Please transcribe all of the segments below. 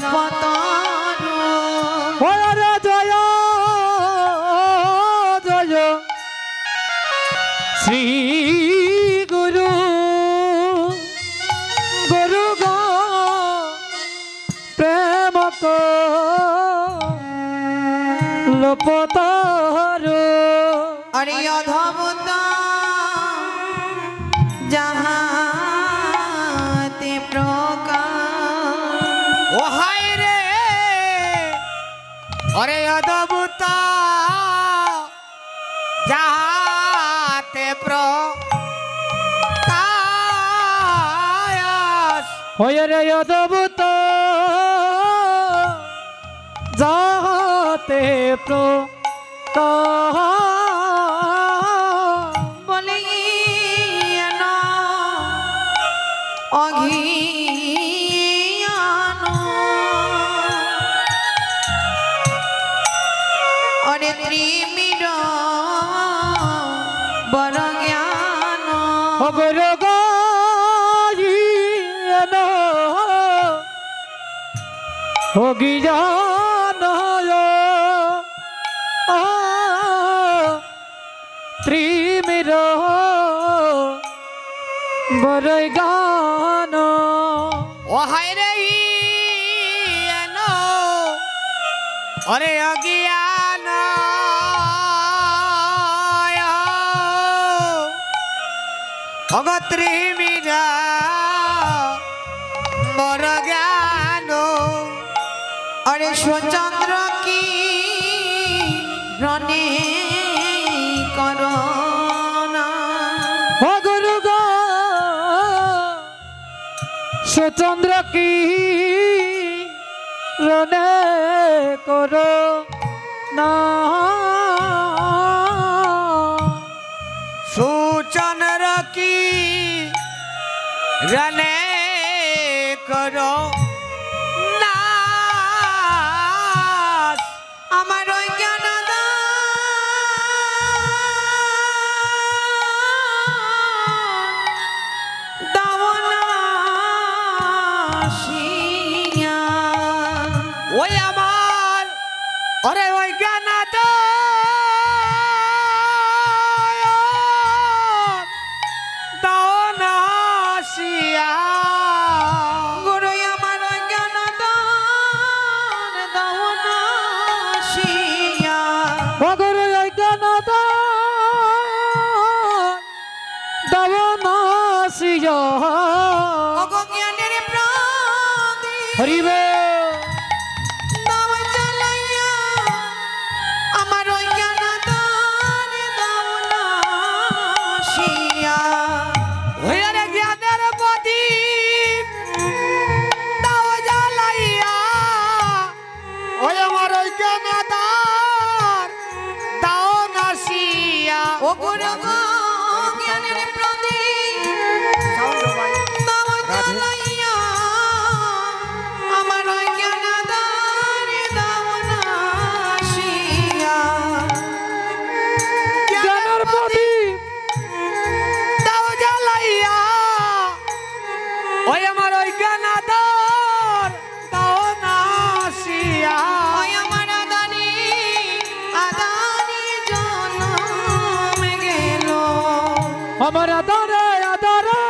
লপতারু ওরে জয় জয়। শ্রী গুরু গুরু গো প্রেম লোপতারু। অরে অরে অদ্ভুত যাহাতে প্র হয়ে অদ্ভুত যাহাতে প্রকাশ অরে ত্রিমির বড় জ্ঞান অগর গাইন ত্রিমির। বরই গান। ও হায় রে অরে অজ্ঞান অগত্রী মীরা, বড় জ্ঞান। অরে সুচন্দ্র কি রনে করোনা? অগুরু গো, সুচন্দ্র কি রনে করো না কি রনে করো Allah জ্ঞানাদর দাও না আসিয়া। আমার আদানি আদানি জনম গেল। আমার আদরে আদরে।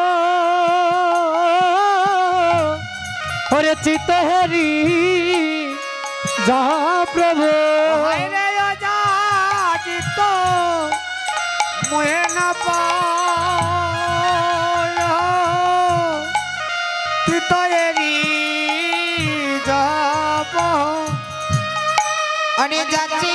চিত হরি। যা প্রভু। অযাচিত। মুহে না তিতয়েরি যাব অরে যাচ্ছি আদি